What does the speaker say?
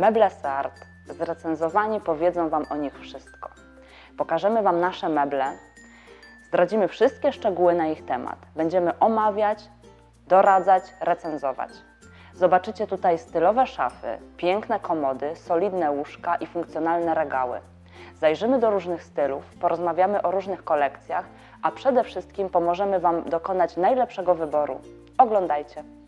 Meble Sart zrecenzowani powiedzą Wam o nich wszystko. Pokażemy Wam nasze meble, zdradzimy wszystkie szczegóły na ich temat. Będziemy omawiać, doradzać, recenzować. Zobaczycie tutaj stylowe szafy, piękne komody, solidne łóżka i funkcjonalne regały. Zajrzymy do różnych stylów, porozmawiamy o różnych kolekcjach, a przede wszystkim pomożemy Wam dokonać najlepszego wyboru. Oglądajcie!